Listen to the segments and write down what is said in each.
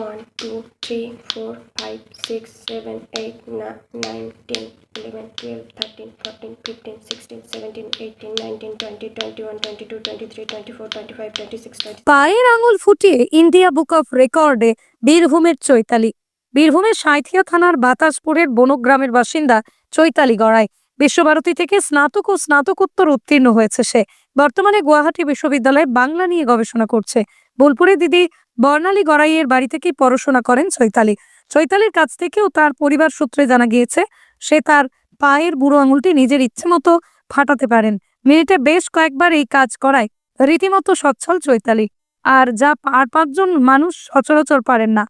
One two three four five six seven eight nine ten eleven twelve thirteen fourteen fifteen sixteen seventeen eighteen nineteen twenty twenty one twenty two twenty three twenty four twenty five twenty six পায়ের আঙুল ফুটিয়ে India book of রেকর্ডে বীরভূমের চৈতালি। বীরভূমের সাঁইথিয়া থানার বাতাসপুরের বনগ্রামের বাসিন্দা চৈতালি গড়ায় বিশ্বভারতী থেকে স্নাতক ও স্নাতকোত্তর উত্তীর্ণ হয়েছে সে। বর্তমানে গুয়াহাটি বিশ্ববিদ্যালয়ে বাংলা নিয়ে গবেষণা করছে। বোলপুরে দিদি বর্ণালী গড়াইয়ের বাড়ি থেকেই পড়াশোনা করেন চৈতালি। চৈতালির কাছ থেকেও তার পরিবার সূত্রে জানা গিয়েছে, সে তার পায়ের বুড়ো আঙুলটি নিজের ইচ্ছে মতো ফাটাতে পারেন। মিনিটে বেশ কয়েকবার এই কাজ করায়। রীতিমতো সচ্ছল চৈতালি। আর যা আর পাঁচজন মানুষ সচরাচর পারেন না।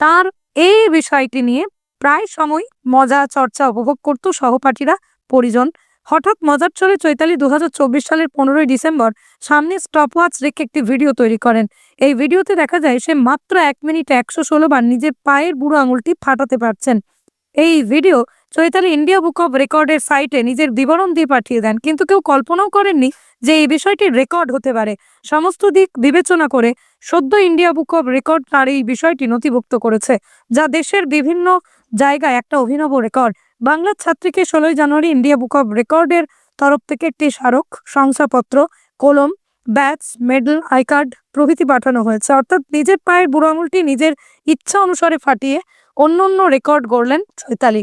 তার এই বিষয়টি নিয়ে প্রায় সময় মজা চর্চা উপভোগ করত সহপাঠীরা, পরিজন। হঠাৎ মজার চলে চৈতালি দু হাজার চব্বিশ সালের পনেরোই ডিসেম্বর সামনে স্টপওয়াচ রেখে একটি ভিডিও তৈরি করেন। এই ভিডিওতে দেখা যায় সে মাত্র এক মিনিটে একশো ষোলো বার নিজের পায়ের বুড়ো আঙুলটি ফাটাতে পারছেন। এই video Chaitali India Book of রেকর্ডের সাইটে নিজের বিবরণ দিয়ে পাঠিয়ে দেন, কিন্তু কেউ কল্পনাও করেননি যে এই বিষয়টি রেকর্ড হতে পারে। সমস্ত দিক বিবেচনা করে সদ্য ইন্ডিয়া বুক অব রেকর্ড তার এই বিষয়টি নথিভুক্ত করেছে, যা দেশের বিভিন্ন জায়গায় একটা অভিনব রেকর্ড। বাংলার ছাত্রীকে ষোলোই জানুয়ারি ইন্ডিয়া বুক অব রেকর্ডের তরফ থেকে একটি স্মারক, শংসাপত্র, কলম, ব্যাচ, মেডেল, আই কার্ড প্রভৃতি পাঠানো হয়েছে। অর্থাৎ নিজের পায়ের বুড়ো আঙুলটি নিজের ইচ্ছা অনুসারে ফাটিয়ে অন্য অন্য রেকর্ড গড়লেন Chaitali.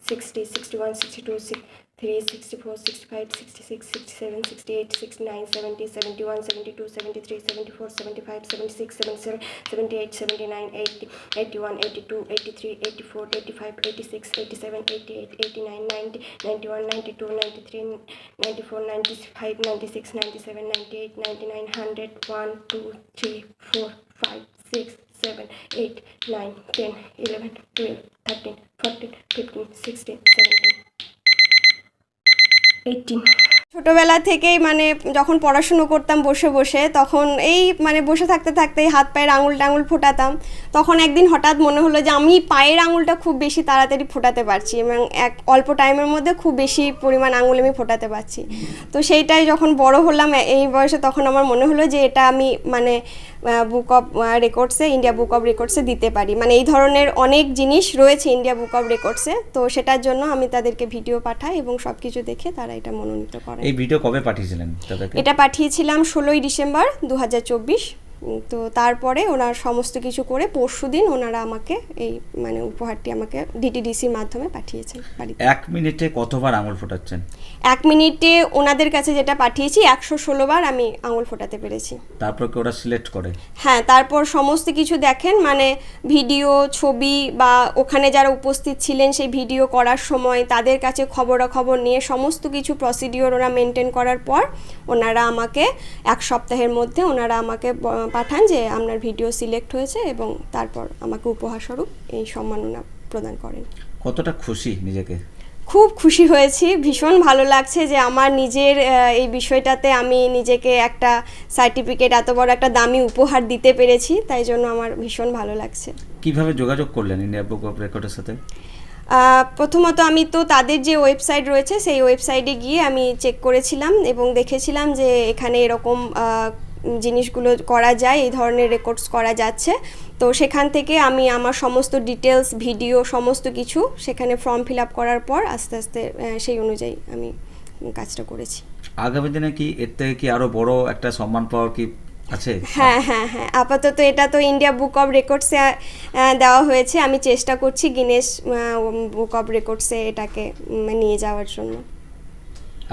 60, 61, 62, 63, 64, 65, 66, 67, 68, 69, 70, 71, 72, 73, 74, 75, 76, 77, 78, 79, 80, 81, 82, 83, 84, 85, 86, 87, 88, 89, 90, 91, 92, 93, 94, 95, 96, 97, 98, 99, 100, 1, 2, 3, 4, 5, 6, seven sixty eight sixty nine seventy seventy one seventy two seventy three seventy four seventy five seventy six seventy seven seventy eight seventy nine eighty eighty one eighty two eighty three eighty four eighty five eighty six eighty seven eighty eight eighty nine ninety ninety one ninety two ninety three ninety four ninety five ninety six ninety seven ninety eight ninety nine hundred one two three four five six seven eight nine ten eleven twelve thirteen fourteen fifteen sixteen seventeen eighteen ছোটবেলা থেকেই মানে যখন পড়াশুনো করতাম বসে বসে, তখন এই মানে বসে থাকতে থাকতেই হাত পায়ের আঙুল টাঙুল ফোটাতাম। তখন একদিন হঠাৎ মনে হলো যে আমি পায়ের আঙুলটা খুব বেশি তাড়াতাড়ি ফোটাতে পারছি এবং এক অল্প টাইমের মধ্যে খুব বেশি পরিমাণ আঙুল আমি ফোটাতে পারছি। তো সেইটাই যখন বড় হলাম এই বয়সে তখন আমার মনে হলো যে এটা আমি মানে বুক অফ রেকর্ডসে ইন্ডিয়া বুক অফ রেকর্ডসে দিতে পারি। মানে এই ধরনের অনেক জিনিস রয়েছে ইন্ডিয়া বুক অফ রেকর্ডসে তো সেটার জন্য আমি তাদেরকে ভিডিও পাঠাই এবং সব কিছু দেখে তারা এটা মনোনীত করে। এই ভিডিও কবে পাঠিয়েছিলেন এটা পাঠিয়েছিলাম ষোলোই ডিসেম্বর দু হাজার চব্বিশ। তো তারপরে ওনার সমস্ত কিছু করে পরশু দিন ওনারা আমাকে এই মানে উপহারটি আমাকে ডিটিডিসির মাধ্যমে পাঠিয়েছেন বাড়িতে। এক মিনিটে কতবার আঙুল ফোটাচ্ছেন? এক মিনিটে ওনাদের কাছে যেটা পাঠিয়েছি একশো ষোলো বার আমি আঙুল ফোটাতে পেরেছি। তারপর কি ওরা সিলেক্ট করে? হ্যাঁ তারপর সমস্ত কিছু দেখেন মানে ভিডিও ছবি বা ওখানে যারা উপস্থিত ছিলেন সেই ভিডিও করার সময় তাদের কাছে খবরাখবর নিয়ে সমস্ত কিছু প্রসিডিওর ওরা মেনটেন করার পর ওনারা আমাকে এক সপ্তাহের মধ্যে ওনারা আমাকে পাঠান যে আপনার ভিডিও সিলেক্ট হয়েছে এবং তারপর আমাকে উপহারস্বরূপ এই সম্মাননা প্রদান করেন। কতটা খুশি নিজেকে? খুব খুশি হয়েছি। ভীষণ ভালো লাগছে যে আমার নিজের এই বিষয়টাতে আমি নিজেকে একটা সার্টিফিকেট এত বড় একটা দামি উপহার দিতে পেরেছি তাই জন্য আমার ভীষণ ভালো লাগছে। কীভাবে যোগাযোগ করলেন ইন্ডিয়া বুক অফ রেকর্ডের সাথে? প্রথমত আমি তো তাদের যে ওয়েবসাইট রয়েছে সেই ওয়েবসাইটে গিয়ে আমি চেক করেছিলাম এবং দেখেছিলাম যে এখানে এরকম জিনিসগুলো করা যায় এই ধরনের রেকর্ডস করা যাচ্ছে। তো সেখান থেকে আমি আমার সমস্ত ডিটেলস ভিডিও সমস্ত কিছু সেখানে ফর্ম ফিল আপ করার পর আস্তে আস্তে সেই অনুযায়ী আমি কাজটা করেছি। আগামী দিনে কি এর থেকে কি আরও বড় একটা সম্মান পাওয়ার কি আছে? হ্যাঁ হ্যাঁ হ্যাঁ। আপাতত এটা তো ইন্ডিয়া বুক অফ রেকর্ডসে দেওয়া হয়েছে। আমি চেষ্টা করছি গিনেস বুক অফ রেকর্ডসে এটাকে নিয়ে যাওয়ার জন্য।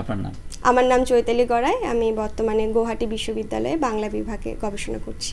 আপনার নাম? আমার নাম চৈতালি গড়াই আমি বর্তমানে গুয়াহাটি বিশ্ববিদ্যালয়ে বাংলা বিভাগে গবেষণা করছি।